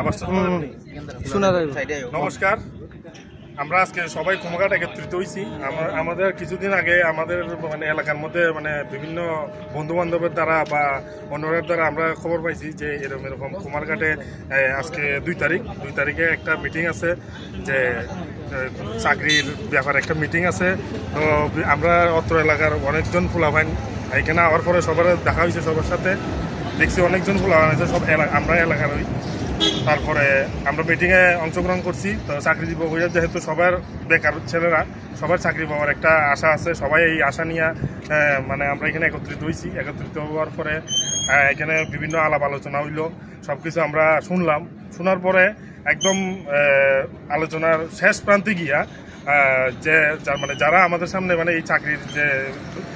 আবার নমস্কার। আমরা আজকে সবাই কুমাঘাট একত্রিত হয়েছি আমার আমাদের কিছুদিন আগে আমাদের মানে এলাকার মধ্যে মানে বিভিন্ন বন্ধু বান্ধবের দ্বারা বা অন্যদের দ্বারা আমরা খবর পাইছি যে এরকম এরকম কুমারঘাটে আজকে দুই তারিখ। দুই তারিখে একটা মিটিং আছে যে চাকরির ব্যাপারে একটা মিটিং আছে। তো আমরা অত্র এলাকার অনেকজন ফুলাভাইন এখানে আওয়ার পরে সবার দেখা হয়েছে সবার সাথে। দেখছি অনেকজন ফুলাভাইন আছে সব এলাকা আমরা এলাকার ওই। তারপরে আমরা মিটিংয়ে অংশগ্রহণ করছি, তো চাকরি দিব বইয়া যেহেতু সবার বেকার ছেলেরা, সবার চাকরি পাওয়ার একটা আশা আছে। সবাই এই আশা নিয়ে মানে আমরা এখানে একত্রিত হয়েছি। একত্রিত হওয়ার পরে এখানে বিভিন্ন আলাপ আলোচনা হইল। সব কিছু আমরা শুনলাম। শোনার পরে একদম আলোচনার শেষ প্রান্তে গিয়া যে মানে যারা আমাদের সামনে মানে এই চাকরির যে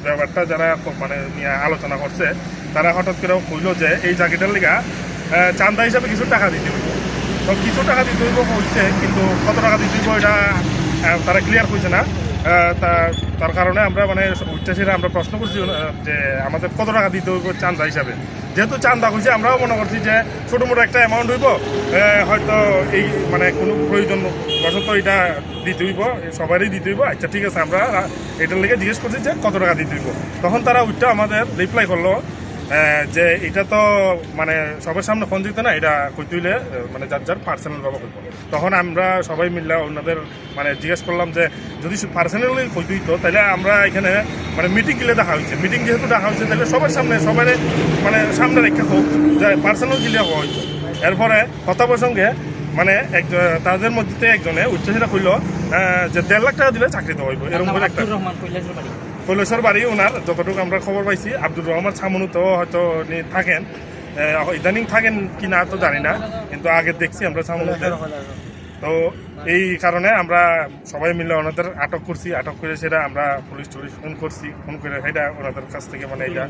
ব্যাপারটা যারা মানে নিয়ে আলোচনা করছে, তারা হঠাৎ করে কইলো যে এই চাকরিটার লিগা চান্দা হিসাবে কিছু টাকা দিতে হইব। তো কিছু টাকা দিতে হইব হচ্ছে কিন্তু কত টাকা দিতে হইব এটা তারা ক্লিয়ার করছে না। তার কারণে আমরা মানে উচ্চাসীরা আমরা প্রশ্ন করছি যে আমাদের কত টাকা দিতে হইব চান্দা হিসাবে। যেহেতু চান্দা হয়েছে আমরাও মনে করছি যে ছোটো মোটো একটা অ্যামাউন্ট হইব হয়তো এই মানে কোনো প্রয়োজন বশত এটা দিতে হইব, সবারই দিতে হইব। আচ্ছা ঠিক আছে, আমরা এটার লেগে জিজ্ঞেস করছি যে কত টাকা দিতে হইব। তখন তারা ওইটা আমাদের রিপ্লাই করল যে এটা তো মানে সবার সামনে ফোন দিত না এটা কইতে হইলে মানে যার যার পার্সোনাল ভাবে কইব তখন আমরা সবাই মিললে ওনাদের মানে জিজ্ঞেস করলাম যে যদি পার্সোনালি কইতে হইতো তাহলে আমরা এখানে মানে মিটিং গিলে দেখা হয়েছে মিটিং যেহেতু দেখা হয়েছে তাহলে সবার সামনে সবাই মানে সামনে রেখে হোক যে পার্সোনাল গিলে হওয়া হইতো এরপরে কথা প্রসঙ্গে মানে একজন তাদের মধ্যে একজনে উচ্চশিরা কইল যে দেড় লাখ টাকা দিলে চাকরি দেওয়া হইব এরকম একটা কৈলাসের বাড়ি ওনার যতটুকু আমরা খবর পাইছি আব্দুর রহমান সামনু তো হয়তো উনি থাকেন। ইদানিং থাকেন কি না তো জানি না, কিন্তু আগে দেখছি আমরা সামনুতে তো। এই কারণে আমরা সবাই মিলে ওনাদের আটক করছি, আটক করে সেটা আমরা পুলিশ টুলিশ ফোন করছি, ফোন করে সেটা ওনাদের কাছ থেকে মানে এটা।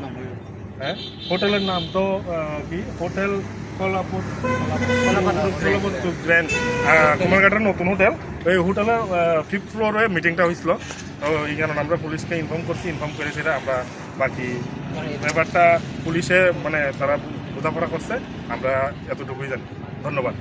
হ্যাঁ? হোটেলের নাম তো কি? হোটেল কলাপুর গ্র্যান্ড কুমারঘাটের নতুন হোটেল। ওই হোটেলে ফিফথ ফ্লোরে মিটিংটা হয়েছিল তো এই কারণে আমরা পুলিশকে ইনফর্ম করছি ইনফর্ম করে সেটা আমরা বাকি ব্যাপারটা পুলিশে মানে তারা বোঝাপড়া করছে আমরা এতটুকুই জানি ধন্যবাদ।